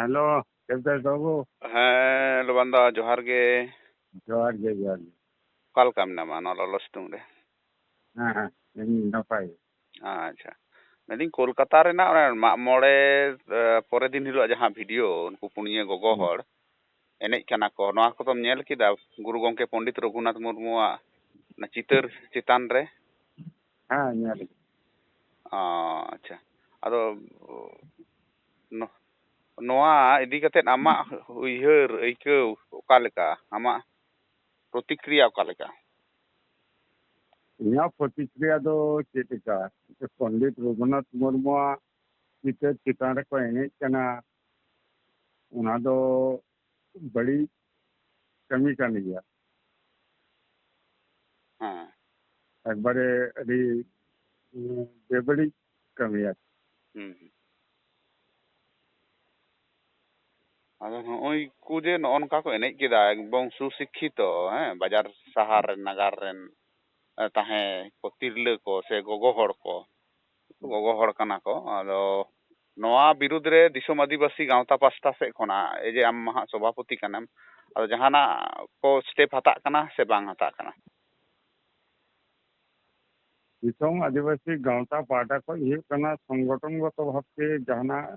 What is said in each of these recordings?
Hello Debdas ᱵᱟᱵᱩ ᱦᱮᱸ ᱞᱚᱵᱟᱱᱫᱟ ᱡᱚᱦᱟᱨ ᱜᱮ ᱡᱚᱦᱟᱨ ᱜᱮ ᱡᱚᱦᱟᱨ ᱜᱮ ᱚᱠᱟ ᱞᱮᱠᱟ ᱢᱮᱱᱟᱢᱟ ᱱᱚᱣᱟ ᱞᱚᱞᱚ ᱥᱤᱛᱩᱝ ᱨᱮ ᱦᱮᱸ ᱤᱧ ᱱᱟᱯᱟᱭ ᱟᱪᱪᱷᱟ ᱢᱮᱱᱫᱟᱹᱧ ᱠᱳᱞᱠᱟᱛᱟ ᱨᱮᱱᱟᱜ ᱚᱱᱮ ᱢᱟᱜ ᱢᱚᱬᱮ ᱯᱚᱨᱮ ᱫᱤᱱ ᱦᱤᱞᱳᱜ ᱡᱟᱦᱟᱸ ᱵᱷᱤᱰᱤᱭᱳ ᱩᱱᱠᱩ ᱯᱩᱱᱭᱟᱹ ᱜᱚᱜᱚ ᱦᱚᱲ ᱮᱱᱮᱡ ᱠᱟᱱᱟ ᱠᱚ ᱱᱚᱣᱟ ᱠᱚᱫᱚᱢ ᱧᱮᱞ ᱠᱮᱫᱟ ᱜᱩᱨᱩ ᱜᱚᱝᱠᱮ ᱯᱚᱱᱰᱤᱛ ᱨᱚᱜᱷᱩᱱᱟᱛᱷ ᱢᱩᱨᱢᱩᱣᱟᱜ ᱚᱱᱟ ᱪᱤᱛᱟᱹᱨ ᱪᱮᱛᱟᱱ ᱨᱮ ᱦᱮᱸ ᱧᱮᱞ ᱟᱪᱪᱷᱟ ᱟᱫᱚ ᱱᱚᱣᱟ ᱤᱫᱤ ᱠᱟᱛᱮᱫ ᱟᱢᱟᱜ ᱩᱭᱦᱟᱹᱨ ᱟᱹᱭᱠᱟᱹᱣ ᱚᱠᱟ ᱞᱮᱠᱟ ᱟᱢᱟᱜ ᱯᱨᱚᱛᱤᱠᱨᱤᱭᱟ ᱚᱠᱟ ᱞᱮᱠᱟ ᱤᱧᱟᱹᱜ ᱯᱨᱚᱛᱤᱠᱨᱤᱭᱟ ᱫᱚ ᱪᱮᱫ ᱞᱮᱠᱟ ᱯᱚᱱᱰᱤᱛ ᱨᱚᱜᱷᱩᱱᱟᱛᱷ ᱢᱩᱨᱢᱩᱣᱟᱜ ᱪᱤᱛᱟᱹᱨ ᱪᱮᱛᱟᱱ ᱨᱮᱠᱚ ᱮᱱᱮᱡ ᱠᱟᱱᱟ ᱚᱱᱟ ᱫᱚ ᱵᱟᱹᱲᱤᱡ ᱠᱟᱹᱢᱤ ᱠᱟᱱ ᱜᱮᱭᱟ ᱦᱮᱸ ᱮᱠᱵᱟᱨᱮ ᱟᱹᱰᱤ ᱵᱮᱵᱟᱹᱲᱤᱡ ᱠᱟᱹᱢᱤ ᱟᱨᱠᱤ ᱦᱩᱸ ᱟᱫᱚ ᱱᱚᱜᱼᱚᱭ ᱠᱚ ᱡᱮ ᱱᱚᱜᱼᱚ ᱱᱚᱝᱠᱟ ᱠᱚ ᱮᱱᱮᱡ ᱠᱮᱫᱟ ᱮᱠᱫᱚᱢ ᱥᱩᱥᱤᱠᱠᱷᱤᱛᱚ ᱦᱮᱸ ᱵᱟᱡᱟᱨ ᱥᱟᱦᱟᱨ ᱨᱮᱱ ᱱᱟᱜᱟᱨ ᱨᱮᱱ ᱛᱟᱦᱮᱸ ᱠᱚ ᱛᱤᱨᱞᱟᱹ ᱠᱚ ᱥᱮ ᱜᱚᱜᱚ ᱦᱚᱲ ᱠᱚ ᱜᱚᱜᱚ ᱦᱚᱲ ᱠᱟᱱᱟ ᱠᱚ ᱟᱫᱚ ᱱᱚᱣᱟ ᱵᱤᱨᱩᱫᱽ ᱨᱮ ᱫᱤᱥᱚᱢ ᱟᱹᱫᱤᱵᱟᱹᱥᱤ ᱜᱟᱶᱛᱟ ᱯᱟᱥᱴᱟ ᱥᱮᱫ ᱠᱷᱚᱱᱟᱜ ᱮᱭ ᱡᱮ ᱟᱢ ᱢᱟ ᱦᱟᱸᱜ ᱥᱚᱵᱷᱟᱯᱚᱛᱤ ᱠᱟᱱᱟᱢ ᱟᱫᱚ ᱡᱟᱦᱟᱱᱟᱜ ᱠᱚ ᱥᱴᱮᱯ ᱦᱟᱛᱟᱜ ᱠᱟᱱᱟ ᱥᱮ ᱵᱟᱝ ᱦᱟᱛᱟᱜ ᱠᱟᱱᱟ ᱫᱤᱥᱚᱢ ᱟᱹᱫᱤᱵᱟᱹᱥᱤ ᱜᱟᱶᱛᱟ ᱯᱟᱦᱴᱟ ᱠᱷᱚᱱ ᱦᱩᱭᱩᱜ ᱠᱟᱱᱟ ᱥᱚᱝᱜᱚᱴᱷᱚᱱ ᱜᱚᱛᱚ ᱵᱷᱟᱵᱛᱮ ᱡᱟᱦᱟᱱᱟᱜ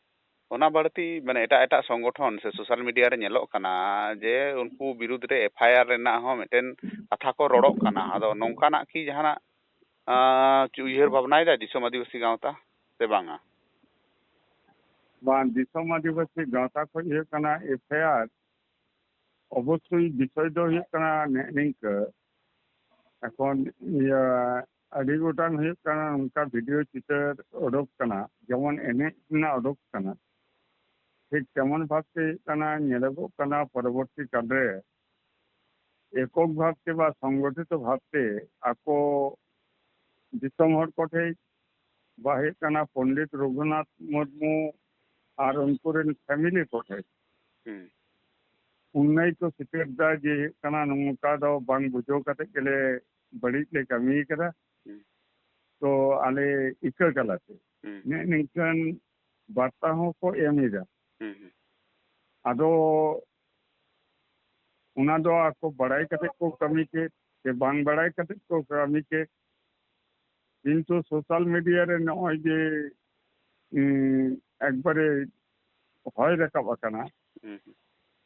ᱚᱱᱟ ᱵᱟᱹᱲᱛᱤ ᱢᱟᱱᱮ ᱮᱴᱟᱜ ᱮᱴᱟᱜ ᱥᱚᱝᱜᱚᱴᱷᱚᱱ ᱥᱮ ᱥᱳᱥᱟᱞ ᱢᱤᱰᱤᱭᱟ ᱨᱮ ᱧᱮᱞᱚᱜ ᱠᱟᱱᱟ ᱡᱮ ᱩᱱᱠᱩ ᱵᱤᱨᱩᱫᱽ ᱨᱮ ᱮᱯᱷᱟᱭᱟᱨ ᱨᱮᱱᱟᱜ ᱦᱚᱸ ᱢᱤᱫᱴᱮᱱ ᱠᱟᱛᱷᱟ ᱠᱚ ᱨᱚᱲᱚᱜ ᱠᱟᱱᱟ ᱟᱫᱚ ᱱᱚᱝᱠᱟᱱᱟᱜ ᱠᱤ ᱡᱟᱦᱟᱱᱟᱜ ᱩᱭᱦᱟᱹᱨ ᱵᱷᱟᱵᱽᱱᱟᱭᱮᱫᱟ ᱫᱤᱥᱚᱢ ᱟᱹᱫᱤᱵᱟᱹᱥᱤ ᱜᱟᱶᱛᱟ ᱥᱮ ᱵᱟᱝᱟ ᱵᱟᱝ ᱫᱤᱥᱚᱢ ᱟᱹᱫᱤᱵᱟᱹᱥᱤ ᱜᱟᱶᱛᱟ ᱠᱷᱚᱱ ᱦᱩᱭᱩᱜ ᱠᱟᱱᱟ ᱮᱯᱷᱟᱭᱟᱨ ᱚᱵᱚᱥᱥᱳᱭ ᱵᱤᱥᱚᱭ ᱫᱚ ᱦᱩᱭᱩᱜ ᱠᱟᱱᱟ ᱱᱮᱜᱼᱮ ᱱᱤᱝᱠᱟᱹ ᱮᱠᱷᱚᱱ ᱤᱭᱟᱹ ᱟᱹᱰᱤ ᱜᱚᱴᱟᱝ ᱦᱩᱭᱩᱜ ᱠᱟᱱᱟ ᱱᱚᱝᱠᱟ ᱵᱷᱤᱰᱤᱭᱳ ᱪᱤᱛᱟᱹᱨ ᱚᱰᱳᱠ ᱠᱟᱱᱟ ᱡᱮᱢᱚᱱ ᱮᱱᱮᱡ ᱨᱮᱱᱟᱜ ᱚᱰᱳᱠ ᱠᱟᱱᱟ ᱴᱷᱤᱠ ᱛᱮᱢᱚᱱ ᱵᱷᱟᱵᱛᱮ ᱦᱩᱭᱩᱜ ᱠᱟᱱᱟ ᱧᱮᱞᱚᱜᱚᱜ ᱠᱟᱱᱟ ᱯᱚᱨᱚᱵᱚᱨᱛᱤ ᱠᱟᱞᱨᱮ ᱮকক ᱵᱷᱟᱵᱛᱮ ᱵᱟ ᱥᱚᱝᱜᱚᱴᱷᱤᱛᱚ ᱵᱷᱟᱵᱛᱮ ᱟᱠᱚ ᱫᱤᱥᱚᱢ ᱦᱚᱲ ᱠᱚᱴᱷᱮᱡ ᱵᱟ ᱦᱩᱭᱩᱜ ᱠᱟᱱᱟ ᱯᱚᱱᱰᱤᱛ ᱨᱚᱜᱷᱩᱱᱟᱛᱷ ᱢᱩᱨᱢᱩ ᱟᱨ ᱩᱱᱠᱩ ᱨᱮᱱ ᱯᱷᱮᱢᱤᱞᱤ ᱠᱚᱴᱷᱮᱡ ᱩᱱᱱᱟᱹᱭ ᱠᱚ ᱥᱤᱠᱟᱹᱨ ᱫᱟ ᱡᱮ ᱦᱩᱭᱩᱜ ᱠᱟᱱᱟ ᱱᱚᱝᱠᱟ ᱫᱚ ᱵᱟᱝ ᱵᱩᱡᱷᱟᱹᱣ ᱠᱟᱛᱮ ᱜᱮᱞᱮ ᱵᱟᱹᱲᱤᱡ ᱞᱮ ᱠᱟᱹᱢᱤ ᱠᱟᱫᱟ ᱛᱚ ᱟᱞᱮ ᱤᱠᱟᱹ ᱠᱟᱞᱟᱛᱮ ᱱᱮᱜᱼᱮ ᱱᱤᱝᱠᱟᱹᱱ ᱵᱟᱨᱛᱟ ᱦᱚᱸᱠᱚ ᱮᱢ ᱮᱫᱟ ᱟᱫᱚ ᱚᱱᱟ ᱫᱚ ᱟᱠᱚ ᱵᱟᱲᱟᱭ ᱠᱟᱛᱮᱫ ᱠᱚ ᱠᱟᱹᱢᱤ ᱠᱮᱫ ᱥᱮ ᱵᱟᱝ ᱵᱟᱲᱟᱭ ᱠᱟᱛᱮᱫ ᱠᱚ ᱠᱟᱹᱢᱤ ᱠᱮᱫ ᱠᱤᱱᱛᱩ ᱥᱳᱥᱟᱞ ᱢᱤᱰᱤᱭᱟ ᱨᱮ ᱱᱚᱜᱼᱚᱭ ᱡᱮ ᱮᱠᱵᱟᱨᱮ ᱦᱚᱭ ᱨᱟᱠᱟᱵ ᱟᱠᱟᱱᱟ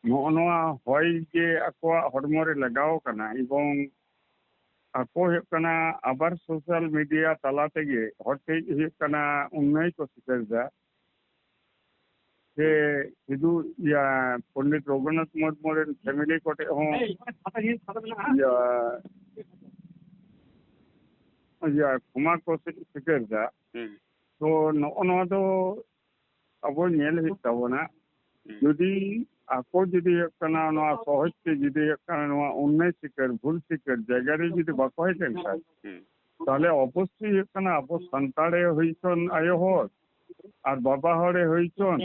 ᱱᱚᱜᱼᱚ ᱱᱚᱣᱟ ᱦᱚᱭ ᱡᱮ ᱟᱠᱚᱣᱟᱜ ᱦᱚᱲᱢᱚ ᱨᱮ ᱞᱟᱜᱟᱣ ᱟᱠᱟᱱᱟ ᱮᱵᱚᱝ ᱟᱠᱚ ᱦᱩᱭᱩᱜ ᱠᱟᱱᱟ ᱟᱵᱟᱨ ᱥᱳᱥᱟᱞ ᱢᱤᱰᱤᱭᱟ ᱛᱟᱞᱟ ᱛᱮᱜᱮ ᱦᱚᱲ ᱴᱷᱮᱡ ᱦᱩᱭᱩᱜ ᱠᱟᱱᱟ ᱚᱱᱱᱟᱭ ᱠᱚ ᱥᱤᱠᱟᱹᱨ ᱮᱫᱟ જે કીધું પંડિત રઘુનાથ મોટ મોડે ફેમિલી કોટે હું કુમાર કૌશિક સ્વીકારતા તો નવો નવો તો અવો ᱧᱮᱞ ᱦᱩᱭᱩᱜ ᱛᱟᱵᱚᱱᱟ ᱡᱩᱫᱤ ᱟᱠᱚ ᱡᱩᱫᱤ ᱠᱟᱱᱟ ᱱᱚᱣᱟ ᱥᱚᱦᱚᱡ ᱛᱮ ᱡᱩᱫᱤ ᱠᱟᱱᱟ ᱱᱚᱣᱟ ᱩᱱᱱᱚᱭ ᱥᱤᱠᱟᱨ ᱵᱷᱩᱞ ᱥᱤᱠᱟᱨ ᱡᱟᱭᱜᱟ ᱨᱮ ᱡᱩᱫᱤ ᱵᱟᱠᱚ ᱦᱮᱡ ᱞᱮᱱᱠᱷᱟᱱ ᱛᱟᱦᱞᱮ ᱚᱵᱚᱥᱥᱳᱭ ᱦᱩᱭᱩᱜ ᱠᱟᱱᱟ ᱟᱵᱚ ᱥᱟᱱᱛᱟᱲ ᱦᱩᱭ ᱪᱚᱱ ᱟᱭᱳ ᱦᱚᱲ ᱟᱨ ᱵᱟᱵᱟ ᱦᱚᱲᱮ ᱦᱩᱭ ᱪᱚᱱ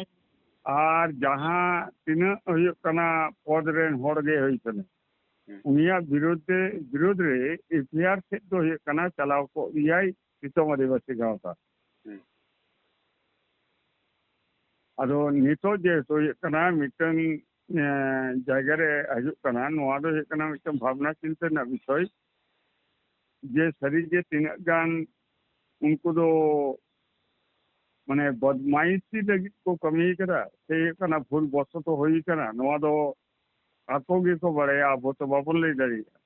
ᱟᱨ ᱡᱟᱦᱟᱸ ᱛᱤᱱᱟᱹᱜ ᱦᱩᱭᱩᱜ ᱠᱟᱱᱟ ᱯᱚᱫ ᱨᱮᱱ ᱦᱚᱲ ᱜᱮ ᱦᱩᱭᱪᱚᱱ ᱩᱱᱤᱭᱟᱜ ᱵᱤᱨᱩᱫᱽ ᱨᱮ ᱵᱤᱨᱩᱫᱽ ᱨᱮ ᱮᱯᱷᱟᱭᱟᱨ ᱥᱮᱫ ᱫᱚ ᱦᱩᱭᱩᱜ ᱠᱟᱱᱟ ᱪᱟᱞᱟᱣ ᱠᱚ ᱜᱮᱭᱟᱭ ᱫᱤᱥᱚᱢ ᱟᱹᱫᱤᱵᱟᱹᱥᱤ ᱜᱟᱶᱛᱟ ᱟᱫᱚ ᱱᱤᱛᱚᱜ ᱡᱮᱦᱮᱛᱩ ᱦᱩᱭᱩᱜ ᱠᱟᱱᱟ ᱢᱤᱫᱴᱟᱝ ᱡᱟᱭᱜᱟ ᱨᱮ ᱦᱤᱡᱩᱜ ᱠᱟᱱᱟ ᱱᱚᱣᱟ ᱫᱚ ᱦᱩᱭᱩᱜ ᱠᱟᱱᱟ ᱢᱤᱫᱴᱟᱝ ᱵᱷᱟᱵᱱᱟ ᱪᱤᱱᱛᱟᱹ ᱨᱮᱱᱟᱜ ᱵᱤᱥᱚᱭ ᱡᱮ ᱥᱟᱹᱨᱤᱜᱮ ᱛᱤᱱᱟᱹᱜ ᱜᱟᱱ ᱩᱱᱠᱩ ᱫᱚ ᱢᱟᱱᱮ ᱵᱚᱫᱢᱟᱭᱤᱥᱤ ᱞᱟᱹᱜᱤᱫ ᱠᱚ ᱠᱟᱹᱢᱤ ᱠᱟᱫᱟ ᱥᱮ ᱦᱩᱭᱩᱜ ᱠᱟᱱᱟ ᱵᱷᱩᱞ ᱵᱚᱥᱚᱛᱚ ᱦᱩᱭ ᱠᱟᱱᱟ ᱱᱚᱣᱟ ᱫᱚ ᱟᱠᱚ ᱜᱮᱠᱚ ᱵᱟᱲᱟᱭᱟ ᱟᱵᱚ ᱛᱚ ᱵᱟᱵᱚᱱ ᱞᱟᱹᱭ ᱫᱟᱲᱮᱭᱟᱜᱼᱟ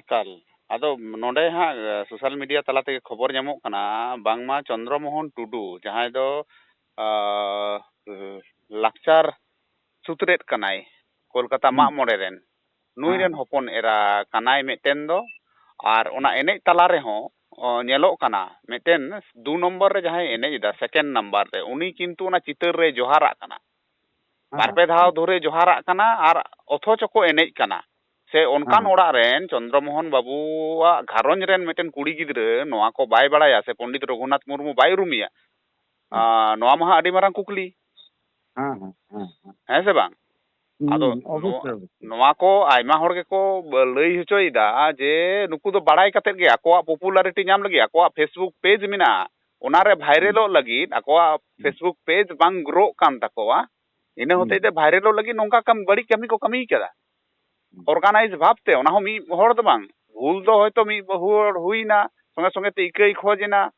ᱮᱠᱟᱞ ᱟᱫᱚ ᱱᱚᱰᱮ ᱦᱟᱸᱜ ᱥᱳᱥᱟᱞ ᱢᱤᱰᱤᱭᱟ ᱛᱟᱞᱟ ᱛᱮᱜᱮ ᱠᱷᱚᱵᱚᱨ ᱧᱟᱢᱚᱜ ᱠᱟᱱᱟ ᱵᱟᱝᱢᱟ ᱪᱚᱱᱫᱨᱚ ᱢᱳᱦᱚᱱ ᱴᱩᱰᱩ ᱡᱟᱦᱟᱸᱭ ᱫᱚ ᱞᱟᱠᱪᱟᱨ ᱥᱩᱛᱨᱮᱫ ᱠᱟᱱᱟᱭ ᱠᱳᱞᱠᱟᱛᱟ ᱢᱟᱜ ᱢᱚᱬᱮ ᱨᱮᱱ ᱱᱩᱭ ᱨᱮᱱ ᱦᱚᱯᱚᱱ ᱮᱨᱟ ᱠᱟᱱᱟᱭ ᱢᱤᱫᱴᱮᱱ ᱫᱚ ᱟᱨ ᱚᱱᱟ ᱮᱱᱮᱡ ᱛᱟᱞᱟ ᱨᱮᱦᱚᱸ ᱧᱮᱞᱚᱜ ᱠᱟᱱᱟ ᱢᱤᱫᱴᱮᱱ ᱫᱩ ᱱᱚᱢᱵᱚᱨ ᱨᱮ ᱡᱟᱦᱟᱸᱭ ᱮᱱᱮᱡ ᱮᱫᱟ ᱥᱮᱠᱮᱱᱰ ᱱᱟᱢᱵᱟᱨ ᱨᱮ ᱩᱱᱤ ᱠᱤᱱᱛᱩ ᱚᱱᱟ ᱪᱤᱛᱟᱹᱨ ᱨᱮ ᱡᱚᱦᱟᱨᱟᱜ ᱠᱟᱱᱟ ᱵᱟᱨ ᱯᱮ ᱫᱷᱟᱣ ᱫᱷᱚᱨᱮ ᱡᱚᱦᱟᱨᱟᱜ ᱠᱟᱱᱟ ᱟᱨ ᱚᱛᱷᱚᱪᱚ ᱠᱚ ᱮᱱᱮᱡ ᱠᱟᱱᱟ ᱥᱮ ᱚᱱᱠᱟᱱ ᱦᱮᱸ। ᱚᱲᱟᱜ ᱨᱮᱱ ᱪᱚᱱᱫᱨᱚᱢᱳᱦᱚᱱ ᱵᱟᱵᱩᱣᱟᱜ ᱜᱷᱟᱨᱚᱸᱡᱽ ᱨᱮᱱ ᱢᱤᱫᱴᱮᱱ ᱠᱩᱲᱤ ᱜᱤᱫᱽᱨᱟᱹ ᱱᱚᱣᱟ ᱠᱚ ᱵᱟᱭ ᱵᱟᱲᱟᱭᱟ ᱥᱮ ᱯᱚᱱᱰᱤᱛ ᱨᱚᱜᱷᱩᱱᱟᱛᱷ ᱢᱩᱨᱢᱩ ᱵᱟᱭ ᱩᱨᱩᱢᱮᱭᱟ ᱟᱸ ᱱᱚᱣᱟ ᱢᱟ ᱦᱟᱸᱜ ᱟᱹᱰᱤ ᱢᱟᱨᱟᱝ ᱠᱩᱠᱞᱤ ᱦᱮᱸ ᱦᱮᱸ ᱦᱮᱸ ᱦᱮᱸ ᱦᱮᱸ ᱥᱮ ᱵᱟᱝ ᱟᱫᱚ ᱦᱩᱸ, ᱚᱵᱚᱥᱥᱳᱭ ᱚᱵᱚᱥᱥᱳᱭ ᱱᱚᱣᱟ ᱠᱚ ᱟᱭᱢᱟ ᱦᱚᱲ ᱜᱮᱠᱚ ᱞᱟᱹᱭ ᱦᱚᱪᱚᱭᱮᱫᱟ ᱡᱮ ᱱᱩᱠᱩ ᱫᱚ ᱵᱟᱲᱟᱭ ᱠᱟᱛᱮᱫ ᱜᱮ ᱟᱠᱚᱣᱟᱜ ᱯᱚᱯᱩᱞᱟᱨᱤᱴᱤ ᱧᱟᱢ ᱞᱟᱹᱜᱤᱫ ᱟᱠᱚᱣᱟᱜ ᱯᱷᱮᱥᱵᱩᱠ ᱯᱮᱡᱽ ᱢᱮᱱᱟᱜᱼᱟ ᱚᱱᱟᱨᱮ ᱵᱷᱟᱭᱨᱟᱞᱚᱜ ᱞᱟᱹᱜᱤᱫ ᱟᱠᱚᱣᱟᱜ ᱯᱷᱮᱥᱵᱩᱠ ᱯᱮᱡᱽ ᱵᱟᱝ ᱜᱨᱳᱜ ᱠᱟᱱ ᱛᱟᱠᱚᱣᱟ ᱤᱱᱟᱹ ᱦᱚᱛᱮᱡ ᱛᱮ ᱵᱷᱟᱭᱨᱟᱞᱚᱜ ᱞᱟᱹᱜᱤᱫ ᱱᱚᱝᱠᱟ ᱠᱟᱢ ᱵᱟᱹᱲᱤᱡ ᱠᱟᱹᱢᱤ ᱠᱚ ᱠᱟᱹᱢᱤ ᱠᱟᱫᱟ ᱚᱨᱜᱟᱱᱟᱭᱤᱡ ᱵᱷᱟᱵᱛᱮ ᱚᱱᱟ ᱦᱚᱸ ᱢᱤᱫ ᱦᱚᱲ ᱫᱚ ᱵᱟᱝ ᱵᱷᱩᱞ ᱫᱚ ᱦᱚᱭᱛᱳ ᱢᱤᱫ ᱦᱚᱲ ᱦᱩᱭᱱᱟ ᱥᱚᱸᱜᱮ ᱥᱚᱸᱜᱮ ᱛᱮ ᱤᱠᱟᱹᱭ ᱠᱷᱚᱡ ᱮᱱᱟ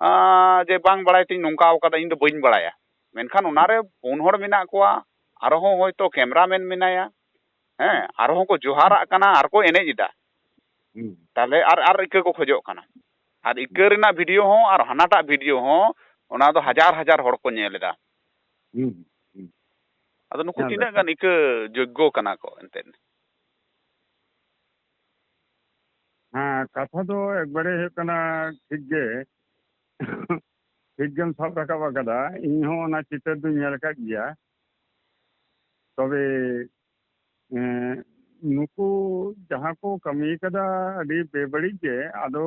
ᱟᱸ ᱡᱮ ᱵᱟᱝ ᱵᱟᱲᱟᱭ ᱛᱤᱧ ᱱᱚᱝᱠᱟ ᱠᱟᱫᱟ ᱤᱧ ᱫᱚ ᱵᱟᱹᱧ ᱵᱟᱲᱟᱭᱟ ᱢᱮᱱᱠᱷᱟᱱ ᱚᱱᱟᱨᱮ ᱯᱩᱱ ᱦᱚᱲ ᱢᱮᱱᱟᱜ ᱠᱚᱣᱟ ᱟᱨᱦᱚᱸ ᱦᱚᱭᱛᱳ ᱠᱮᱢᱮᱨᱟᱢᱮᱱ ᱢᱮᱱᱟᱭᱟ ᱦᱮᱸ ᱟᱨᱦᱚᱸ ᱠᱚ ᱡᱚᱦᱟᱨᱟᱜ ᱠᱟᱱᱟ ᱟᱨ ᱠᱚ ᱮᱱᱮᱡ ᱮᱫᱟ ᱦᱩᱸ, ᱛᱟᱦᱞᱮ ᱟᱨ ᱟᱨ ᱤᱠᱟᱹ ᱠᱚ ᱠᱷᱚᱡᱚᱜ ᱠᱟᱱᱟ ᱟᱨ ᱤᱠᱟᱹ ᱨᱮᱱᱟᱜ ᱵᱷᱤᱰᱤᱭᱳ ᱦᱚᱸ ᱟᱨ ᱦᱟᱱᱟᱴᱟᱜ ᱵᱷᱤᱰᱤᱭᱳ ᱦᱚᱸ ᱚᱱᱟ ᱫᱚ ᱦᱟᱡᱟᱨ ᱦᱟᱡᱟᱨ ᱦᱚᱲ ᱠᱚ ᱧᱮᱞ ᱮᱫᱟ ᱦᱩᱸ, ᱦᱩᱸ, ᱟᱫᱚ ᱱᱩᱠᱩ ᱧᱮᱞ ᱛᱤᱱᱟᱹᱜ ᱫᱟᱠᱚ। ᱜᱟᱱ ᱤᱠᱟᱹ ᱡᱳᱜᱽᱜᱚ ᱠᱟᱱᱟ ᱠᱚ ᱮᱱᱛᱮᱫ ᱦᱮᱸ ᱠᱟᱛᱷᱟ ᱫᱚ ᱮᱠᱵᱟᱨᱮ ᱦᱩᱭᱩᱜ ᱠᱟᱱᱟ ᱴᱷᱤᱠ ᱜᱮ ᱴᱷᱤᱠ ᱜᱮᱢ ᱥᱟᱵ ᱨᱟᱠᱟᱵ ᱟᱠᱟᱫᱟ ᱤᱧ ᱦᱚᱸ ᱚᱱᱟ ᱪᱤᱛᱟᱹᱨ ᱫᱩᱧ ᱧᱮᱞ ᱟᱠᱟᱫ ᱜᱮᱭᱟ ᱛᱚᱵᱮ ᱮᱸ ᱱᱩᱠᱩ ᱡᱟᱦᱟᱸ ᱠᱚ ᱠᱟᱹᱢᱤ ᱠᱟᱫᱟ ᱟᱹᱰᱤ ᱵᱮᱵᱟᱹᱲᱤᱡ ᱜᱮ ᱟᱫᱚ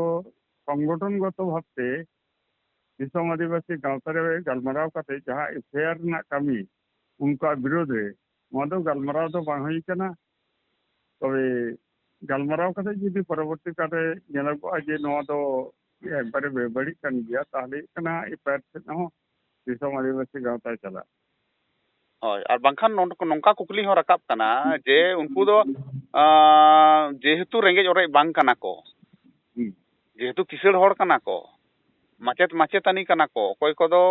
ᱥᱚᱝᱜᱚᱴᱷᱚᱱ ᱜᱚᱛᱚ ᱵᱷᱟᱵᱛᱮ ᱫᱤᱥᱚᱢ ᱟᱹᱫᱤᱵᱟᱹᱥᱤ ᱜᱟᱶᱛᱟ ᱨᱮ ᱜᱟᱞᱢᱟᱨᱟᱣ ᱠᱟᱛᱮ ᱡᱟᱦᱟᱸ ᱮᱯᱷᱟᱭᱟᱨ ᱨᱮᱱᱟᱜ ᱠᱟᱹᱢᱤ ᱩᱱᱠᱩᱣᱟᱜ ᱵᱤᱨᱳᱫ ᱨᱮ ᱱᱚᱣᱟ ᱫᱚ ᱜᱟᱞᱢᱟᱨᱟᱣ ᱫᱚ ᱵᱟᱝ ᱦᱩᱭ ᱠᱟᱱᱟ ᱛᱚᱵᱮ ᱜᱟᱞᱢᱟᱨᱟᱣ ᱠᱟᱛᱮ ᱡᱩᱫᱤ ᱯᱚᱨᱚᱵᱚᱨᱛᱤ ᱠᱟᱞᱨᱮ ᱧᱮᱞᱚᱜᱚᱜᱼᱟ ᱡᱮ ᱱᱚᱣᱟ ᱫᱚ ᱮᱠᱵᱟᱨᱮ ᱵᱮᱵᱟᱹᱲᱤᱡ ᱠᱟᱱ ᱜᱮᱭᱟ ᱛᱟᱦᱞᱮ ᱦᱩᱭᱩᱜ ᱠᱟᱱᱟ ᱮᱯᱷᱟᱭᱟᱨ ᱥᱮᱫ ᱦᱚᱸ ᱫᱤᱥᱚᱢ ᱟᱹᱫᱤᱵᱟᱹᱥᱤ ᱜᱟᱶᱛᱟᱭ ᱪᱟᱞᱟᱜᱼᱟ ᱦᱳᱭ ᱟᱨ ᱵᱟᱝᱠᱷᱟᱱ ᱱᱚᱝᱠᱟ ᱠᱩᱠᱞᱤ ᱦᱚᱸ ᱨᱟᱠᱟᱵ ᱠᱟᱱᱟ ᱡᱮ ᱩᱱᱠᱩ ᱫᱚ ᱟᱸ ᱡᱮᱦᱮᱛᱩ ᱨᱮᱸᱜᱮᱡ ᱚᱨᱮᱡ ᱵᱟᱝ ᱠᱟᱱᱟ ᱠᱚ ᱦᱩᱸ, ᱡᱮᱦᱮᱛᱩ ᱠᱤᱥᱟᱹᱬ ᱦᱚᱲ ᱠᱟᱱᱟ ᱠᱚ ᱢᱟᱪᱮᱫ ᱢᱟᱪᱮᱛᱟᱹᱱᱤ ᱠᱟᱱᱟ ᱠᱚ ᱚᱠᱚᱭ ᱠᱚᱫᱚ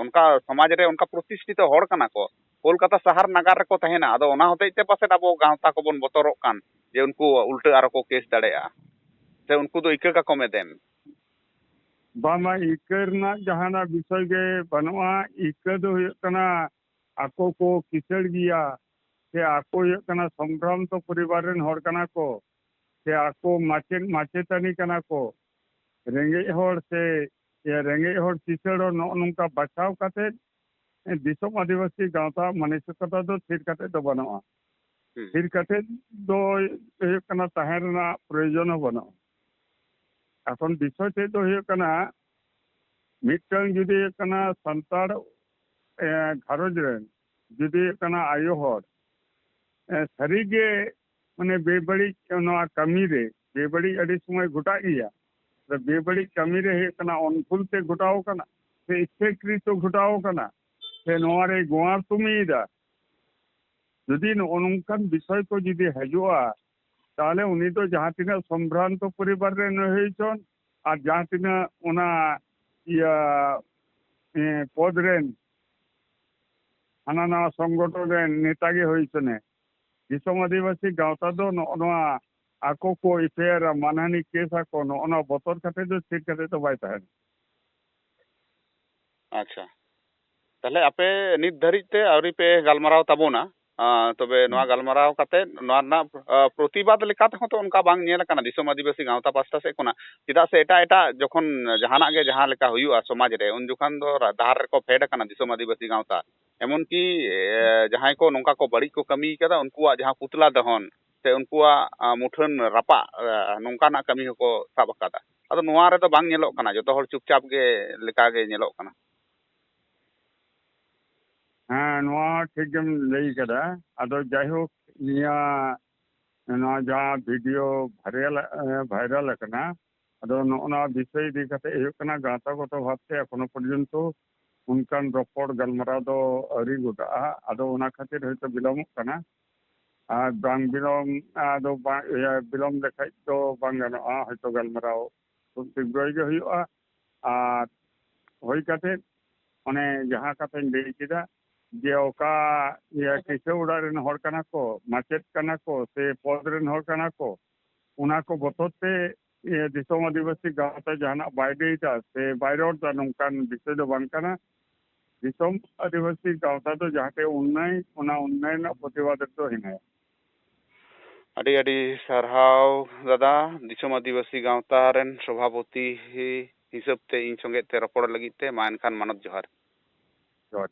ᱚᱱᱠᱟ ᱥᱚᱢᱟᱡᱽ ᱨᱮ ᱚᱱᱠᱟ ᱯᱨᱚᱛᱤᱥᱴᱷᱤᱛᱚ ᱦᱚᱲ ᱠᱟᱱᱟ ᱠᱚ ᱠᱳᱞᱠᱟᱛᱟ ᱥᱟᱦᱟᱨ ᱱᱟᱜᱟᱨ ᱨᱮᱠᱚ ᱛᱟᱦᱮᱱᱟ ᱟᱫᱚ ᱚᱱᱟ ᱦᱚᱛᱮᱡ ᱛᱮ ᱯᱟᱥᱮᱡ ᱟᱵᱚ ᱜᱟᱶᱛᱟ ᱠᱚᱵᱚᱱ ᱵᱚᱛᱚᱨᱚᱜ ᱠᱟᱱ ᱡᱮ ᱩᱱᱠᱩ ᱩᱞᱴᱟᱹ ᱟᱨᱚ ᱠᱚ ᱠᱮᱥ ᱫᱟᱲᱮᱭᱟᱜᱼᱟ ᱥᱮ ᱩᱱᱠᱩ ᱫᱚ ᱤᱠᱟᱹ ᱠᱟᱠᱚ ᱢᱮ ᱫᱮᱱ ᱵᱟᱝᱢᱟ ᱤᱠᱟᱹ ᱨᱮᱱᱟᱜ ᱡᱟᱦᱟᱱᱟᱜ ᱵᱤᱥᱚᱭ ᱜᱮ ᱵᱟᱹᱱᱩᱜᱼᱟ ᱤᱠᱟᱹ ᱫᱚ ᱦᱩᱭᱩᱜ ᱠᱟᱱᱟ ᱟᱠᱚ ᱠᱚ ᱠᱤᱥᱟᱹᱬ ᱜᱮᱭᱟ ᱥᱮ ᱟᱠᱚ ᱦᱩᱭᱩᱜ ᱠᱟᱱᱟ ᱥᱚᱝᱜᱨᱟᱢᱛᱚ ᱯᱚᱨᱤᱵᱟᱨ ᱨᱮᱱ ᱦᱚᱲ ᱠᱟᱱᱟ ᱠᱚ ᱥᱮ ᱟᱠᱚ ᱢᱟᱪᱮᱫ ᱢᱟᱪᱮᱛᱟᱹᱱᱤ ᱠᱟᱱᱟ ᱠᱚ ᱨᱮᱸᱜᱮᱡ ᱦᱚᱲ ᱥᱮ ᱨᱮᱸᱜᱮᱡ ᱦᱚᱲ ᱠᱤᱥᱟᱹᱬ ᱦᱚᱲ ᱱᱚᱜᱼᱚ ᱱᱚᱝᱠᱟ ᱵᱟᱪᱷᱟᱣ ᱠᱟᱛᱮᱫ ᱫᱤᱥᱚᱢ ᱟᱹᱫᱤᱵᱟᱹᱥᱤ ᱜᱟᱶᱛᱟ ᱢᱟᱱᱚᱥᱤᱠᱚᱛᱟ ᱫᱚ ᱛᱷᱤᱨ ᱠᱟᱛᱮᱫ ᱫᱚ ᱵᱟᱹᱱᱩᱜᱼᱟ ᱛᱷᱤᱨ ᱠᱟᱛᱮᱫ ᱫᱚ ᱦᱩᱭᱩᱜ ᱠᱟᱱᱟ ᱛᱟᱦᱮᱸ ᱨᱮᱱᱟᱜ ᱯᱨᱚᱭᱳᱡᱚᱱ ᱦᱚᱸ ᱵᱟᱹᱱᱩᱜᱼᱟ ᱮᱠᱷᱚᱱ ᱵᱤᱥᱚᱭ ᱛᱮᱫ ᱫᱚ ᱦᱩᱭᱩᱜ ᱠᱟᱱᱟ ᱢᱤᱫᱴᱟᱝ ᱡᱩᱫᱤ ᱦᱩᱭᱩᱜ ᱠᱟᱱᱟ ᱥᱟᱱᱛᱟᱲ ᱜᱷᱟᱨᱚᱸᱡᱽ ᱨᱮᱱ ᱡᱩᱫᱤ ᱦᱩᱭᱩᱜ ᱠᱟᱱᱟ ᱟᱭᱳ ᱦᱚᱲ ᱥᱟᱹᱨᱤᱜᱮ ᱢᱟᱱᱮ ᱵᱮᱵᱟᱹᱲᱤᱡ ᱱᱚᱣᱟ ᱠᱟᱹᱢᱤᱨᱮ ᱵᱮᱵᱟᱹᱲᱤᱡ ᱟᱹᱰᱤ ᱥᱚᱢᱚᱭ ᱜᱷᱚᱴᱟᱜ ᱜᱮᱭᱟ ᱵᱮᱵᱟᱹᱲᱤᱡ ᱠᱟᱹᱢᱤᱨᱮ ᱦᱩᱭᱩᱜ ᱠᱟᱱᱟ ᱚᱱᱠᱩᱞᱛᱮ ᱜᱷᱚᱴᱟᱣ ᱠᱟᱱᱟ ᱥᱮ ᱤᱥᱠᱨᱤᱛᱚ ᱜᱷᱚᱴᱟᱣ ᱠᱟᱱᱟ ᱥᱮ ᱱᱚᱣᱟᱨᱮ ᱜᱳᱣᱟᱨ ᱛᱩᱢᱤᱭᱮᱫᱟ ᱡᱩᱫᱤ ᱱᱚᱜᱼᱚ ᱱᱚᱝᱠᱟᱱ ᱵᱤᱥᱚᱭ ᱠᱚ ᱡᱩᱫᱤ ᱦᱤᱡᱩᱜᱼᱟ ᱛᱟᱦᱚᱞᱮ ᱩᱱᱤ ᱫᱚ ᱡᱟᱦᱟᱸ ᱛᱤᱱᱟᱹᱜ ᱥᱚᱢᱵᱷ্ᱨᱟᱱᱛᱚ ᱯᱚᱨᱤᱵᱟᱨ ᱨᱮᱱ ᱦᱩᱭᱪᱚᱱ ᱟᱨ ᱡᱟᱦᱟᱸ ᱛᱤᱱᱟᱹᱜ ᱚᱱᱟ ᱤᱭᱟᱹ ᱯᱚᱫ ᱨᱮᱱ ᱦᱟᱱᱟ ᱱᱟᱣᱟ ᱥᱚᱝᱜᱚᱴᱷᱚᱱ ᱨᱮᱱ ᱱᱮᱛᱟ ᱜᱮ ᱦᱩᱭ ᱥᱟᱱᱮ ᱫᱤᱥᱚᱢ ᱟᱹᱫᱤᱵᱟᱹᱥᱤ ᱜᱟᱶᱛᱟ ᱫᱚ ᱱᱚᱜᱼᱚ ᱱᱚᱣᱟ ᱟᱠᱚ ᱠᱚ ᱮᱯᱮᱭᱟᱨᱟ ᱢᱟᱱᱦᱟᱱᱤ ᱠᱮᱥ ᱟᱠᱚ ᱱᱚᱜᱼᱚ ᱱᱚᱣᱟ ᱵᱚᱛᱚᱨ ᱠᱟᱛᱮ ᱫᱚ ᱪᱮᱫ ᱠᱟᱛᱮ ᱫᱚ ᱵᱟᱭ ᱛᱟᱦᱮᱱᱟ ᱟᱪᱪᱷᱟ ᱛᱟᱦᱞᱮ ᱟᱯᱮ ᱱᱤᱛ ᱫᱷᱟᱹᱨᱤᱡ ᱛᱮ ᱟᱹᱣᱨᱤ ᱯᱮ ᱜᱟᱞᱢᱟᱨᱟᱣ ᱛᱟᱵᱚᱱᱟ ᱛᱚᱵᱮ ᱱᱚᱣᱟ ᱜᱟᱞᱢᱟᱨᱟᱣ ᱠᱟᱛᱮ ᱱᱚᱣᱟ ᱨᱮᱱᱟᱜ ᱯᱨᱚᱛᱤᱵᱟᱫ ᱞᱮᱠᱟ ᱛᱮᱦᱚᱸ ᱛᱚ ᱚᱱᱠᱟ ᱵᱟᱝ ᱧᱮᱞ ᱟᱠᱟᱱᱟ ᱫᱤᱥᱚᱢ ᱟᱹᱫᱤᱵᱟᱹᱥᱤ ᱜᱟᱶᱛᱟ ᱯᱟᱥᱴᱟ ᱥᱮᱫ ᱠᱷᱚᱱᱟᱜ ᱪᱮᱫᱟᱜ ᱥᱮ ᱮᱴᱟᱜ ᱮᱴᱟᱜ ᱡᱚᱠᱷᱚᱱ ᱡᱟᱦᱟᱱᱟᱜ ᱜᱮ ᱡᱟᱦᱟᱸ ᱞᱮᱠᱟ ᱦᱩᱭᱩᱜᱼᱟ ᱥᱚᱢᱟᱡᱽ ᱨᱮ ᱩᱱ ᱡᱚᱠᱷᱚᱱ ᱫᱚ ᱰᱟᱦᱟᱨ ᱨᱮᱠᱚ ᱯᱷᱮᱰ ᱟᱠᱟᱱᱟ ᱫᱤᱥᱚᱢ ᱟᱹᱫᱤᱵᱟᱹᱥᱤ ᱜᱟᱶᱛᱟ एमनकी जहाँ को नौका को बड़ी को कमी कदा उनका जहाँ पुतला दहन से उनका मुठन रपा नौकाना कमी को साब कदा अब नवा रे तो बांग नेलो कना जो तो चुपचाप के लेका के नेलो कना। हाँ नवा ठीक गम लई कदा अब जायहो निया, ना जा वीडियो वायरल वायरल कना। अब नोना विषय दिखाते गाता को तो भावते एखोनो पर्यंत ᱚᱱᱠᱟᱱ ᱨᱚᱯᱚᱲ ᱜᱟᱞᱢᱟᱨᱟᱣ ᱫᱚ ᱟᱹᱣᱨᱤ ᱜᱚᱫᱟᱜᱼᱟ ᱟᱫᱚ ᱚᱱᱟ ᱠᱷᱟᱹᱛᱤᱨ ᱦᱚᱭᱛᱳ ᱵᱤᱞᱚᱢᱚᱜ ᱠᱟᱱᱟ ᱟᱨ ᱵᱟᱝ ᱵᱤᱞᱚᱢ ᱟᱫᱚ ᱵᱟᱝ ᱵᱤᱞᱚᱢ ᱞᱮᱠᱷᱟᱡ ᱫᱚ ᱵᱟᱝ ᱜᱟᱱᱚᱜᱼᱟ ᱦᱚᱭᱛᱳ ᱜᱟᱞᱢᱟᱨᱟᱣ ᱠᱷᱩᱵ ᱛᱤᱵᱽᱨᱚ ᱜᱮ ᱦᱩᱭᱩᱜᱼᱟ ᱟᱨ ᱦᱩᱭ ᱠᱟᱛᱮᱫ ᱚᱱᱮ ᱡᱟᱦᱟᱸ ᱠᱟᱛᱷᱟᱧ ᱞᱟᱹᱭ ᱠᱮᱫᱟ ᱡᱮ ᱚᱠᱟ ᱤᱭᱟᱹ ᱠᱤᱥᱟᱹ ᱚᱲᱟᱜ ᱨᱮᱱ ᱦᱚᱲ ᱠᱟᱱᱟ ᱠᱚ ᱢᱟᱪᱮᱫ ᱠᱟᱱᱟ ᱠᱚ ᱥᱮ ᱯᱚᱫ ᱨᱮᱱ ᱦᱚᱲ ᱠᱟᱱᱟ ᱠᱚ ᱚᱱᱟ ᱠᱚ ᱵᱚᱛᱚᱨ ᱛᱮ ᱫᱤᱥᱚᱢ ᱟᱹᱫᱤᱵᱟᱹᱥᱤ ᱜᱟᱶᱛᱟ ᱡᱟᱦᱟᱱᱟᱜ ᱵᱟᱭ ᱞᱟᱹᱭᱫᱟ ᱥᱮ ᱵᱟᱭ ᱨᱚᱲᱫᱟ ᱱᱚᱝᱠᱟᱱ ᱵᱤᱥᱚᱭ ᱫᱚ ᱵᱟᱝ ᱠᱟᱱᱟ વિષમ આદિવાસી કાવતા જાતે ઉન્નય ઓના ઉન્નયના પ્રતિવાદ તો હિનાય ᱟᱹᱰᱤ ᱟᱹᱰᱤ ᱥᱟᱨᱦᱟᱣ ᱫᱟᱫᱟ ᱫᱤᱥᱚᱢ ᱟᱹᱫᱤᱵᱟᱹᱥᱤ ᱜᱟᱶᱛᱟ ᱨᱮᱱ ᱥᱚᱵᱷᱟᱯᱚᱛᱤ ᱦᱤᱥᱟᱹᱵ ᱛᱮ ᱤᱧ ᱥᱚᱸᱜᱮ ᱛᱮ ᱨᱚᱯᱚᱲ ᱞᱟᱹᱜᱤᱫ ᱛᱮ ᱢᱟ ᱮᱱᱠᱷᱟᱱ ᱢᱟᱱᱚᱛ ᱡᱚᱦᱟᱨ ᱡᱚᱦᱟᱨ